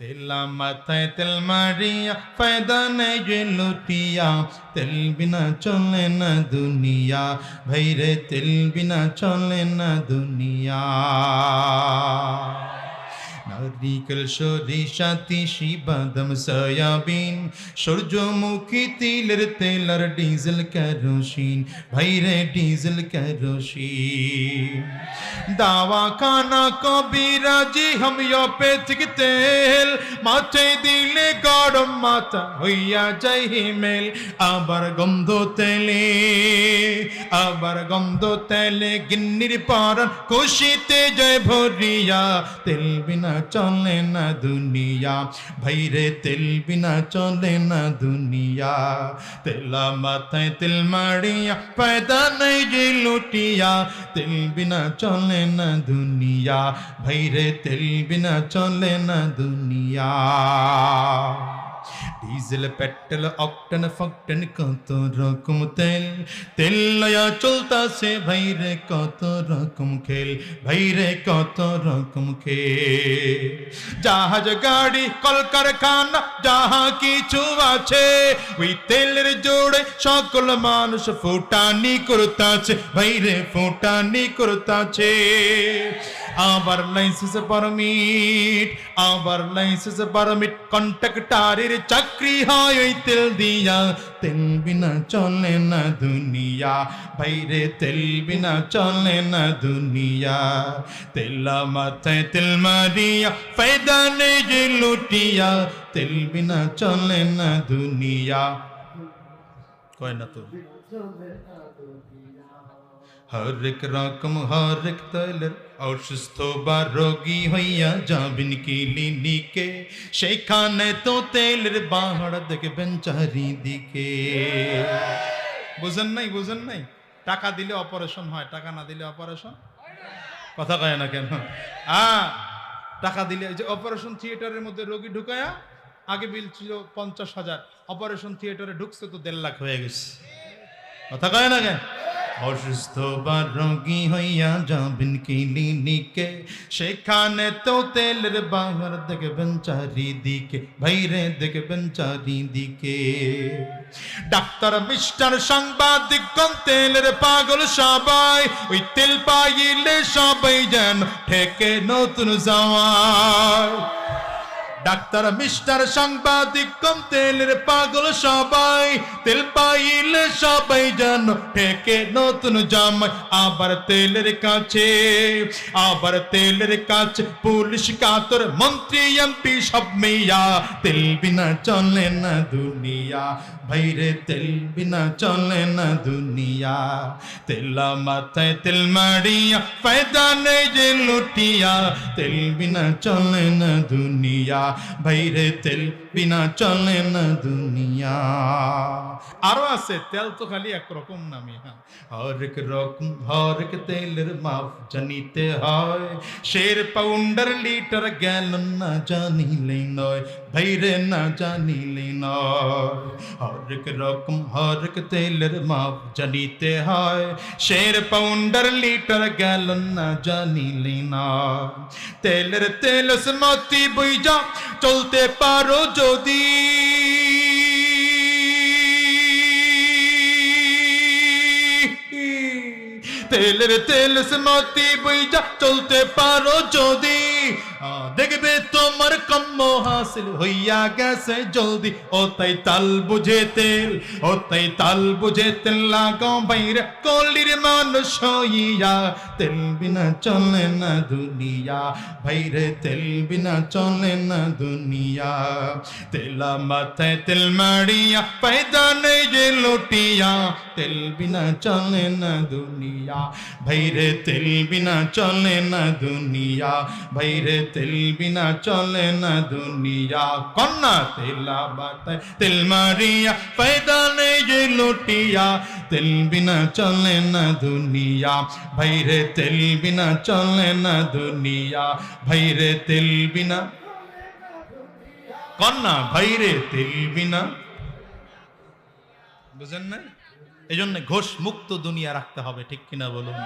তেলা মাথায় তেল মারিয়া ফায়দা নেই যে লুটিয়া তেল বিনা চলে না দুনিয়া ভাইরে তেল বিনা চলে না দুনিয়া নারিকেল সরিষা তিসি বাদাম সয়াবিন, সূর্যমুখী তিলের তেল আর ডিজেল কেরোসিন, ভাইরে ডিজেল কেরোসিন। দাওয়া খানা কবিরাজি হোমিওপ্যাথিক তেল মাথায় দিলে গরম মাথা হইয়া যাই হিমেল, আবার গন্ধ তেলে। আবার গন্ধ তেলে, গিন্নির পারন, খুশিতে জয় ভরিয়া, তেল বিনা চলে না দুনিয়া। ভাইরে তেল বিনা চলে না দুনিয়া। তেলা মাথায় তেল মারিয়া, ফায়দা নেই যে লুটিয়া, তেল বিনা চলে না দুনিয়া। ভাইরে তেল বিনা চলে না দুনিয়া। ডিজেল পেট্রোল অকটেন ফকটেন কত রকম তেল তেল লয়া চলতাছে ভাইরে কত রকম খেল ভাইরে কত রকম খেল জাহাজ গাড়ি কলকারখানা যাহা কিছু আছে ওই তেলের জোড়ে সকল মানুষ ফুটানি করতাছে ভাইরে ফুটানি করতাছে আবার লাইসেন্স পারমিট, আবার লাইসেন্স পারমিট। কন্ট্রাক্টারের চাকরি হয় ওই তেল দিয়া। তেল বিনা চলে না দুনিয়া, বাইরে তেল বিনা চলে না দুনিয়া। তেলা মাথায় তেল মারিয়া ফায়দা নেই যে লুটিয়া, তেল বিনা চলে না দুনিয়া। কয় না তো হরেক রকম হরেক তৈলের অসুস্থ বা রোগী হইয়া যাবেন ক্লিনিকে সেখানে তো তেলের বাহাড় দেখবেন চারিদিকে বুঝেন নাই বুঝেন নাই টাকা দিলে অপারেশন হয় টাকা না দিলে অপারেশন কথা কয় না কেন আ টাকা দিলে যে অপারেশন থিয়েটারের মধ্যে রোগী ঢুকায়া আগে বিল ছিল পঞ্চাশ হাজার, অপারেশন থিয়েটারে ঢুকছে তো দেড় লাখ হয়ে গেছে। কথা কয় না কেন? অসুস্থ বা রোগী হইয়া যাবেন ক্লিনিকে, সেখানে তো তেলের বাহার দেখবেন চারিদিকে, ভাইরে দেখবেন চারিদিকে। ডাক্তার, মিস্টার, সাংবাদিক তেলের পাগল সবাই, ওই তেল পাইলে সবাই যেন ঠেকে নতুন যাওয়ায় ডাক্তার, মিস্টার, সাংবাদিক, কম তেলের পাগল সবাই, তেল পাইলে সবাই যেন ঠেকে নতুন জামাই। আবার তেলের কাছে, আবার তেলের কাছে, পুলিশ, কাতর, মন্ত্রী, এমপি সব মেয়া, তেল বিনা চলে না দুনিয়া। ভাইরে তেল বিনা চলে না দুনিয়া। তেলা মাথায় তেল মারিয়া ফায়দা নেই যে লুটিয়া। তেল বিনা চলে না দুনিয়া, ভাইরে তেল বিনা চলে না দুনিয়া। আরও আছে, তেল তো খালি একরকম নামি হ্যাঁ। হরেক রকম, হরেক তেলের মাপ জানিতে হয়। শের পাউন্ডার লিটার গ্যালন না জানিলে নয় ভাইরে না জানিলে নয়। হরেক রকম হরেক তেলের মাপ জানিতে হয়। শের পাউন্ডার লিটার গ্যালন না জানিলে নয়। তেলের তেল মতি বইজা চলতে পারো যদি। তেলের তেল মতি বইজা চলতে পারো যদি। দেখবে তোমার কম্ম হাসিল হইয়া গেছে জলদি। ও তাই তাল বুঝে তেল, ও তাই তাল বুঝে তেল লাগাও বাইরে। কলির মানুষ হইয়া তেল বিনা চলে না দুনিয়া। ভাইরে তেল বিনা চলে না দুনিয়া। তেলা মাথায় তেল মারিয়া পায়দা নেই যে লুটিয়া। তেল বিনা চলে না দুনিয়া ভাইরে তেল বিনা চলে না দুনিয়া। ভাইরে তেল বিনা চলে না দুনিয়া, কন্যা তেলা মাথায় তেল মারিয়া, পায়দা নেই যে লুটিয়া। তেল বিনা চলে না দুনিয়া, ভাইরে তেল বিনা চলে না দুনিয়া, ভাইরে তেল বিনা। কন্যা, ভাইরে তেল বিনা। বুঝেন না এই জন্য ঘোষ মুক্ত দুনিয়া রাখতে হবে, ঠিক কিনা বলুন?